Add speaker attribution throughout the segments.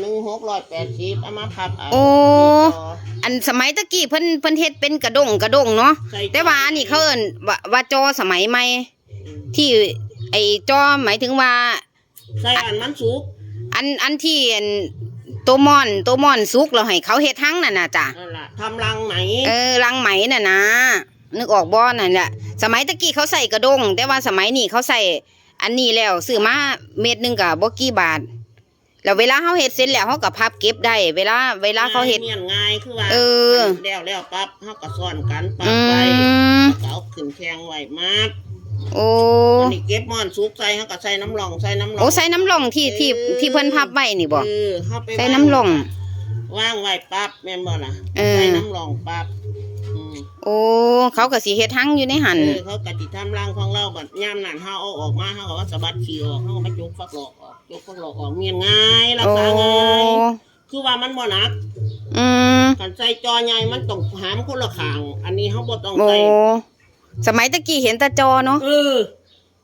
Speaker 1: หนึ่งหกร้อยแปดสิบเอามาพับเอา
Speaker 2: โอ้
Speaker 1: ที่จอ
Speaker 2: อันสมัยตะกี้เพิ่นเพิ่นเฮ็ดเป็นกระดงกระดงเนาะ
Speaker 1: ใส่
Speaker 2: แต่ว่าอันนี้เขาเอิ้นว่าว่าจอสมัยใหม่ที่ไอ้จอหมายถึงว่า
Speaker 1: ใส่อันมันสุก
Speaker 2: อันอันที่อันตัวมอนตัวมอนสุกเราให้เขาเฮ็ดทั้งนั่นน่ะจ้ะ
Speaker 1: นั่นล่ะทำรังไหม
Speaker 2: เออรังไหมน่ะนะนึกออกบ่นั่นแหละสมัยตะกี้เขาใส่กระดง แต่ว่าสมัยนี้เขาใส่อันนี้แล้วซื้อมาเม็ดหนึงก็บ่กี่บาท แล้วเวลาเขาเฮ็ดเสร็จแล้วเขาก็พับเก็บได้ เวลา เวลาเขาเฮ็ด
Speaker 1: เมียนง่ายคือว่า
Speaker 2: เออ
Speaker 1: แล้วแล้วปั๊บเขาก็ซ่อนกันปั๊บ
Speaker 2: อื
Speaker 1: ไว้
Speaker 2: ม
Speaker 1: แล้วก็เอาขึ้นแข้งไว้มาก
Speaker 2: โอ้
Speaker 1: อันนี้เก็บม่อนสุกใส่เขาก็ใส่น้ำรองใส่น้ำรอง
Speaker 2: โอ้ใส่น้ำลงที่ที่ที่เพิ่นพับไว้นี่บ่
Speaker 1: เออเขาไป
Speaker 2: ใส่น้ำลง
Speaker 1: ว่างไว้ปั๊บแม่นบ่ล่ะ
Speaker 2: เออ
Speaker 1: ใส่น้ำรองปั๊บอืม
Speaker 2: โอ้ เขาก็สิเฮ็ดทั้งอยู่ในหัน
Speaker 1: เออเขากติทำรังของเราบัดย่ามนั่นเขาเอาออกมาเขาก็ว่าสะบัดขี้ออกเขาก็มาจุกฟักหลอกออกจุกฟักหลอกออกเมียนง่ายรัก
Speaker 2: โอ้
Speaker 1: ษาง่ายคือว่ามันบ่หนัก
Speaker 2: อืม
Speaker 1: กันใส่จอใหญ่มันต้องหามคนละข้างอันนี้เขาบ่ต้อง
Speaker 2: โอ้
Speaker 1: ใส่
Speaker 2: สมัยตะกี้เห็นแต่จอเนาะ
Speaker 1: เออ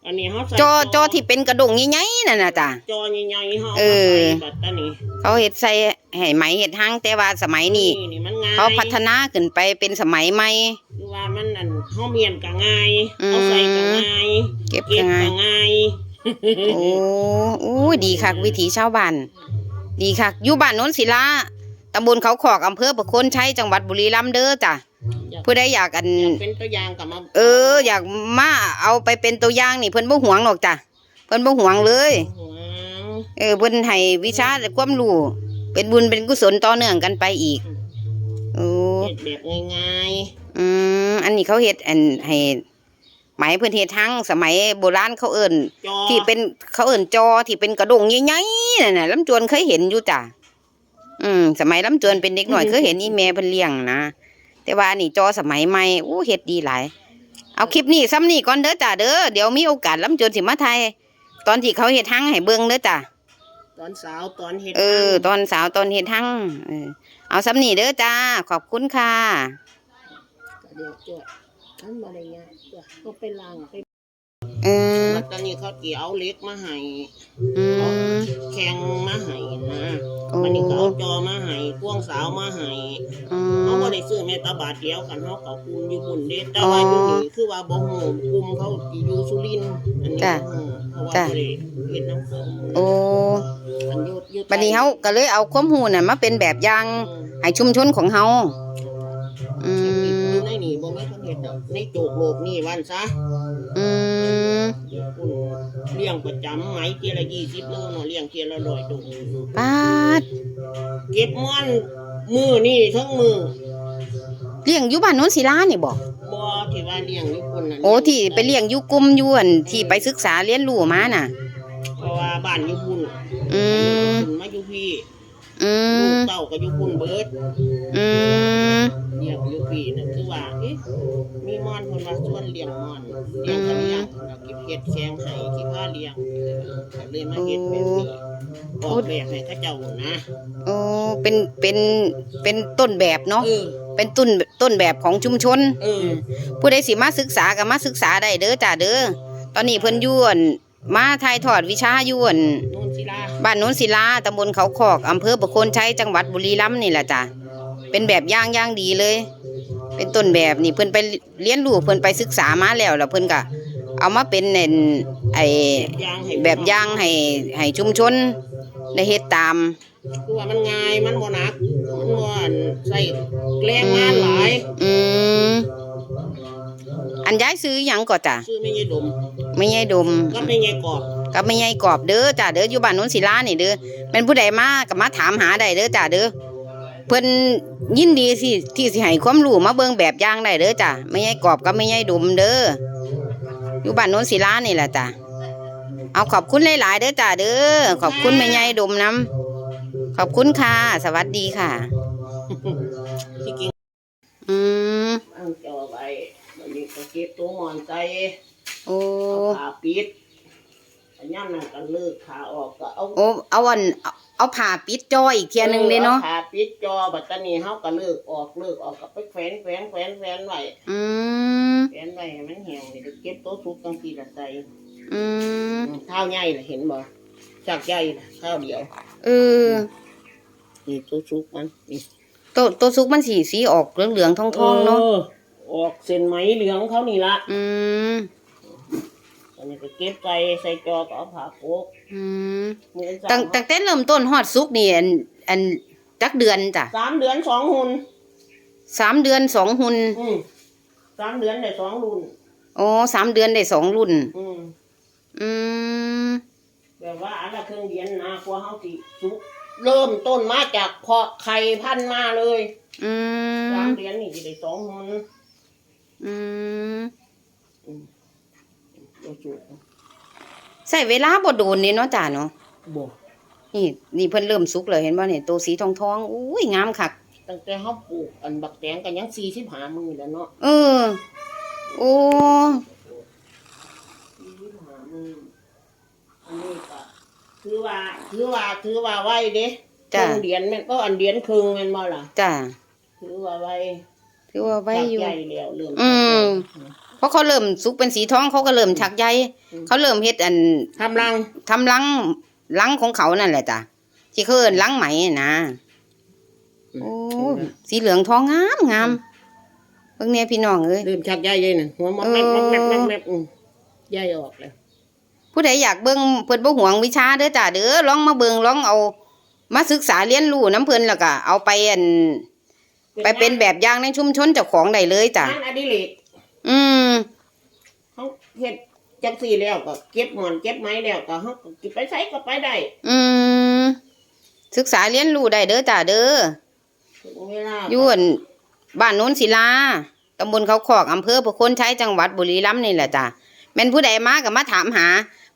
Speaker 1: อันนี้เขาใส่
Speaker 2: จอจอที่เป็นกระดงใหญ่ๆนั่นน่ะจ้ะ
Speaker 1: จอใหญ่ๆเขา
Speaker 2: เอ
Speaker 1: เอา
Speaker 2: อ
Speaker 1: มาใส่บัดอันนี้
Speaker 2: เขาเฮ็ดใส่ให้ไหมเฮ็ดทั้งแต่ว่าสมัยนี้
Speaker 1: นี่มันง่าย
Speaker 2: เขาพัฒนาขึ้นไปเป็นสมัยใหม่
Speaker 1: คือว่ามันอันเขาเมียนก็ง่าย
Speaker 2: อืม
Speaker 1: เอาใส่ก็ง่าย
Speaker 2: เก็บ
Speaker 1: เก็
Speaker 2: ยั
Speaker 1: บ
Speaker 2: งไง
Speaker 1: ก็ง่าย
Speaker 2: โอ้โอ้ยดีคักวิถีชาวบ้านดีคักอยู่บ้านโน้นศิลาตำบลเขาขอกอำเภอประโคนชัยจังหวัดบุรีรัมย์เด้อจ้ะ ผู้ใดอยากอัน
Speaker 1: อยากเป็นตัวอย่างกับมา
Speaker 2: เออ อยากมาเอาไปเป็นตัวอย่างนี่เพิ่นบ่หวงหรอกจ้ะเพิ่นบ่หวงเลย
Speaker 1: หวง
Speaker 2: เออเพิ่นให้วิชาและความรู้เป็นบุญเป็นกุศลต่อเนื่องกันไปอีกโอ้
Speaker 1: เฮ็ดแบบง่าย
Speaker 2: อืมอันนี้เขาเฮ็ดอันให้ไหมายเพิ่นเฮ็ดทั้งสมัยโบราณเขาเอิ้น
Speaker 1: ๆจอ
Speaker 2: ที่เป็นเขาเอิ้นจอที่เป็นกระดงใหญ่ๆนั่นน่ะลำจวนเคยเห็นอยู่จ้ะอืม สมัยลำจวนเป็นเด็กหน่อยเคยเห็นอีแม่เพิ่นเลี้ยงนะ แต่ว่าอันนี่จอสมัยใหม่อู้เฮ็ดดีหลาย เอาคลิปนี้ซ้ำนี่ก่อนเด้อจ้ะเด้อเดี๋ยวมีโอกาสลำจวนสิมาไทย ตอนที่เขาเฮ็ดทั้งให้เบิ่งเด้อจ้ะ
Speaker 1: ตอนสาวตอนเฮ็ด
Speaker 2: เออ ตอนสาวตอนเฮ็ดทั้งเออเอาซ้ำนี่เด้อจ้า ขอบคุณค่ะ
Speaker 1: เดี๋ยวจ้ะอันบ่ได้ยากจ้ะก็ไปล้างไป
Speaker 2: เออ
Speaker 1: แล้วตอนนี้เขาสิเอาเหล็กมาให้
Speaker 2: อืม
Speaker 1: แข็งมาให้นะ
Speaker 2: โอ้
Speaker 1: วันนี้ก็เอาจอมาให้พ่วงสาวมาให้
Speaker 2: อื
Speaker 1: เขา
Speaker 2: ม
Speaker 1: บ่ได้ซื้อแม่ตาบาทเดียวกันเขาก็คุมอยู่บุญเด้แต่ว่าอยู่นี่คือว่าบ่ฮู้คุมเขาสิอยู่สุรินทร์อันนี้
Speaker 2: จ้ะ
Speaker 1: บ่ฮู้เพราะว่า
Speaker 2: จ้ะ
Speaker 1: บ่ได้เฮ็ดน้ำเขา
Speaker 2: โอ้
Speaker 1: อันอยู่อยู่
Speaker 2: บัดนี้เฮาก็เลยเอาความรู้น่ะมาเป็นแบบอย่าง
Speaker 1: อืม
Speaker 2: ให้ชุมชนของเฮาอื
Speaker 1: อ
Speaker 2: ม
Speaker 1: ยู่ในนี่ บ่มีคนเฮ็ดดอกในโจกโลกนี่วันซะ
Speaker 2: อืม
Speaker 1: คุณเลี้ยงประจำไหมเทียละ20โลเนาะเลี้ยงเทียละ100ตัว
Speaker 2: ปาด
Speaker 1: เก็บม่อนมือนี่ทั้งมือ
Speaker 2: เลี้ยงอยู่บ้านโน้นศิลานี่บ่
Speaker 1: บ่ที่ว่าเลี้ยงอยู่คนน่ะ
Speaker 2: โอ้ที่ไปเลี้ยงอยู่กลุ่มอยู่อั่นที่ไปศึกษาเรียนรู้มาน่ะ
Speaker 1: เพราะว่าบ้านอยู่บุญ
Speaker 2: อืม
Speaker 1: คุณมาอยู่พี่
Speaker 2: อื
Speaker 1: ลู
Speaker 2: ม
Speaker 1: กเต้าก็อยู่บุญเบิด
Speaker 2: อืม
Speaker 1: เลี้ยงอยู่พี่นั่นคือว่าเอ๊ะมีม่อนคนมาชวนเลี้ยงม่อนเลี้ยงก็เลี้ยงแล้วเก็บเฮ็ดแข้งให้ที่พาเลี้ยงก็เลยมาเฮ็ดแบบนี้ออกแบบให้เขาเจ้านะ
Speaker 2: โอ้เป็นเป็นเป็นต้นแบบเนาะ
Speaker 1: เออ
Speaker 2: เป็นต้นต้นแบบของชุมชน
Speaker 1: เออ
Speaker 2: ผู้ใดสิมาศึกษาก็มาศึกษาได้เด้อจ้าเด้อตอนนี้เพิ่นอยวนมาถ่ายทอดวิชาอยวน
Speaker 1: โน่นศิลา
Speaker 2: บ้านโน้นศิลาตำบลเขาขอกอำเภอประโคนชัยจังหวัดบุรีรัมย์นี่แหละจ้ะเป็นแบบอย่างอย่างดีเลย เป็นต้นแบบนี่เพิ่นไปเรียนรู้เพิ่นไปศึกษามาแล้วแล้วเพิ่นก็เอามาเป็นเน่นไอ
Speaker 1: แบบอย่างให้
Speaker 2: แบบอย่างให้ให้ชุมชนได้เฮ็ดตาม
Speaker 1: คือว่ามันง่ายมันบ่หนักมันบ่อันใส่แรงงานหลาย
Speaker 2: อืมอันย้ายซื้อหยังก็จ้ะ
Speaker 1: ชื่อไม่ใช่ดม
Speaker 2: ไม่ใช่ดม
Speaker 1: ก็ไม่ใช่กรอบ
Speaker 2: ก็ไม่ใหญ่กรอบเด้อจ้าเด้ออยู่บ้านโน้นศิลานี่เด้อเป็นผู้ใดมาก็มาถามหาได้เด้อจ้าเด้อเพิ่นยินดีสิที่สิให้ความรู้มาเบิ่งแบบอย่างได้เด้อจ้าไม่ใหญ่กรอบก็ไม่ใหญ่ดุมเด้ออยู่บ้านโน้นศิลานี่แหละจ้าเอาขอบคุณหลายๆเด้อจ้าเด้อขอบคุณแม่ใหญ่ดุมน้ำขอบคุณค่ะ สวัสดีค่ะ
Speaker 1: ที่กิน
Speaker 2: อืม
Speaker 1: อังเจ้าไว้วันนี้ก็เก็บตัวหมอนใจ
Speaker 2: โอ้
Speaker 1: เอาผ้าปิด อันย่ำนั่นก็เลิกผ้าออกก็เอา
Speaker 2: โอ้เอาอันเอาเอาผ้าปิดจออีกเทียหนึงเลยเนาะ
Speaker 1: อผ้าปิดจอบัดตรนี้เฮาก็เลิกออกเลิกออกก็ไปแขวนแขวนแขวนแขวนไว้
Speaker 2: อืม
Speaker 1: แขวนไว้ให้มันแห้งนี่เดี๋ยวเก็บตัวสุกจังซี่ละใส่
Speaker 2: อืม
Speaker 1: ข้าวใหญ่น่ะเห็นบ่จากใหญ่น่ะข้าวเดียว
Speaker 2: เออ
Speaker 1: นี่ตัวสุกมันนี่
Speaker 2: ตัวตัวสุกมันสีสีออกเหลืองๆทองๆเนาะ
Speaker 1: ออออกเส้นไหมเหลืองเขานี่ละ
Speaker 2: อืม
Speaker 1: อันนี้ก็เก็บใส่ใส่จอก็เอาผ้าโปก
Speaker 2: อืม
Speaker 1: เหมือน
Speaker 2: ตั้งตั้งแต่เริ่มต้นฮอดสุกนี่อันอันจักเดือนจ้ะ
Speaker 1: สามเดือนสองหุ่น
Speaker 2: สามเดือนสองหุ่น
Speaker 1: อืมสามเดือนได้สองรุ่น
Speaker 2: โอ้สามเดือนได้สองรุ่น
Speaker 1: อืม
Speaker 2: อืม
Speaker 1: แบบว่าอันละเครื่องเดียนนะกลัวเฮาสิสุกเริ่มต้นมาจากเพาะไข่พันธุ์มาเลย
Speaker 2: อื
Speaker 1: สามมเดือนนี่จะได้สองหุ่น
Speaker 2: อืม
Speaker 1: ตัวสุก
Speaker 2: ใส่เวลาบ่โดนนี่เนาะจ้ะเนาะ
Speaker 1: บ่
Speaker 2: นี่นี่เพิ่นเริ่มสุกเลยเห็นบ่เนี่ยตัวสีทองทองๆอุ้ยงามคัก
Speaker 1: ตั้งแต่เฮาปลูกอันบักแตงกันยังสี่สิบห้ามือแล้วเนาะ
Speaker 2: เออ โอ้
Speaker 1: สี่สิบห้ามืออันนี้ก็ถือว่าถือว่าถือว่าไว้เด้เค
Speaker 2: จ้ะ
Speaker 1: รื่องเดียนแม่นก็อันเดียนครึ่งแม่นบ่ล่ะ
Speaker 2: จ้ะ
Speaker 1: ถือว่าไว้
Speaker 2: ถือว่าไว้อยู่
Speaker 1: ชักใหญ่แล้วเริ่ม
Speaker 2: อืม เพราะเขาเริ่มสุกเป็นสีทองเขาก็เริ่มชักใย
Speaker 1: อืม
Speaker 2: เขาเริ่มเฮ็ดอัน
Speaker 1: ทำรัง
Speaker 2: ทำรังรังของเขานั่นแหละจ้ะที่เขาเอิ้นรังไหมนะโอ้สีเหลืองทองงามงามเพิ่งเนี่ยพี่น้องเอ้ย
Speaker 1: เริ่มชักใหญ่เลยน่ะหัวมันแมบมันแมบมันแมบอืมใหญ่ออกเลย
Speaker 2: ผู้ใดอยากเบิ่งเพิ่นบ่หวงวิชาเด้อจ้ะเด้อลองมาเบิ่งลองเอา มาศึกษาเรียนรู้น้ำเพิ่นแล้วก็เอาไปอัน ไปเป็นแบบอย่างในชุมชนเจ้าของได้เลยจ้ะ
Speaker 1: งานอดิเรก
Speaker 2: อืม
Speaker 1: เขาเฮ็ดจังสี่แล้วก็เก็บหมอนเก็บไม้แล้วก็เขาก็เก็บไปใช้ก็ไปได้
Speaker 2: อืมศึกษาเรียนรู้ได้เด้อจ้ะเด้อ
Speaker 1: ถึงเวลา
Speaker 2: อยู่อั่นบ้านโน้นศิลาตำบลเขาขอกอำเภอประโคนชัยจังหวัดบุรีรัมย์นี่แหละจ้ะแม่นผู้ใดมาก็มาถามหา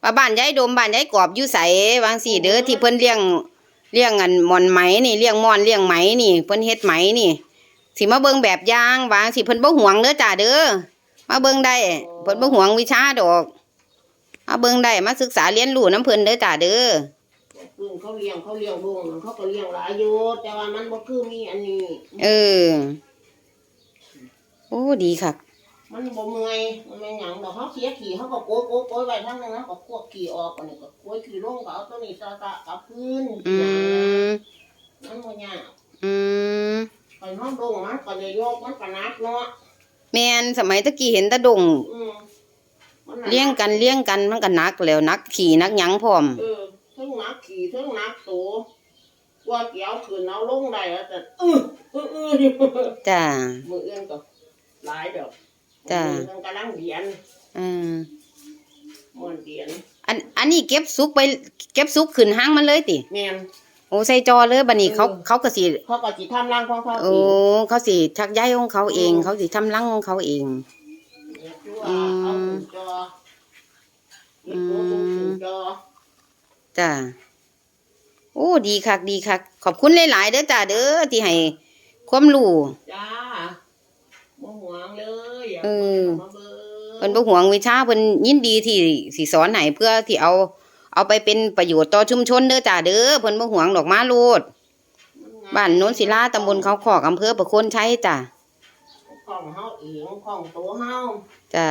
Speaker 2: ว่าบ้านยายดมบ้านยายกอบอยู่ไสวางสี่เด้อที่เพิ่นเลี้ยงเลี้ยงอันหมอนไหมนี่เลี้ยงหมอนเลี้ยงไหมนี่เพิ่นเฮ็ดไหมนี่ สิมาเบิ่งแบบอย่างวางสิเพิ่นบ่หวงเด้อจ้ะเด้อมาเบิ่งได้เพิ่นบ่หวงวิชาดอก มาเบิ่งได้มาศึกษาเรียนรู้น้ำเพิ่นเด้อจ้ะเด้อ
Speaker 1: ปึ่งเขาเลี้ยงเขาเลี้ยงวงเขาก็เลี้ยงหลายอยู่แต่ว่ามันบ่คือมีอันนี้
Speaker 2: เออ โอ้ดีค่ะ
Speaker 1: มันบ่เมื่อยมันไม่หยังดอกเขาเสียขี่เขาก็โกยโกยโกยไว้ทางนึงนะก็ควบขี่ออกอันนี้ก็โกยขี่ลงก็เอาตัวนี้ซะซะกลับคืน
Speaker 2: อืม
Speaker 1: มันบ่ยาก
Speaker 2: อืม
Speaker 1: ไปห้องลงมันก็จะยกมันก็หนักเนาะ
Speaker 2: แม่นสมัยตะกี้เห็นแตะดง
Speaker 1: อืมมันหนั
Speaker 2: เลี้ยงกันเลี้ยงกันมันก็หนักแล้วหนักขี่หนักหยังพร้อม
Speaker 1: เออเทั้งหนักขี่เทั้งหนักโตว่าเกี่ยวขืนเอาลงได้แล้วแต่อื้ออื้ออื้ออยู่
Speaker 2: จ้า
Speaker 1: มือเอื้อนก็หลายดอก
Speaker 2: จ้ะ
Speaker 1: มือเอื้อนกำลังเดียน
Speaker 2: อืม
Speaker 1: ม่วนเดียน
Speaker 2: อันอันนี้เก็บซุกไป เก็บซุกขึ้นห้างมันเลยติ
Speaker 1: แม่น
Speaker 2: โอ้ใส่จอเลยบัดนี้เขา
Speaker 1: เออ
Speaker 2: เขาก็สิ
Speaker 1: เขาก็สิทำรังของเขา
Speaker 2: โอ้
Speaker 1: เอง
Speaker 2: เขาสิชักใยของเขาเอง เขาสิทำรังของเขาเอง
Speaker 1: เนี่ยคือว่าเอาขึ้นจอเฮ็ดตัวสูงขึ้นจอ
Speaker 2: จ้าโอ้ดีคักดีคักขอบคุณหลาย ๆ เด้อจ้าเด้อที่ให้ความรู้
Speaker 1: จ้าบ่หวงเลยอย่า
Speaker 2: เออ
Speaker 1: มาเบิ่ง
Speaker 2: เพิ่นบ่หวงวิชาเพิ่นยินดีที่สิสอนให้เพื่อที่เอา เอาไปเป็นประโยชน์ต่อชุมชนเด้อจ้าเด้อเพิ่นบ่หวงดอกมาโลดบ้านโน้นศิลาตำบลเขาขอกอำเภอประโคนชัยจ้า
Speaker 1: ของเฮาเองของตัวเฮา
Speaker 2: จ้า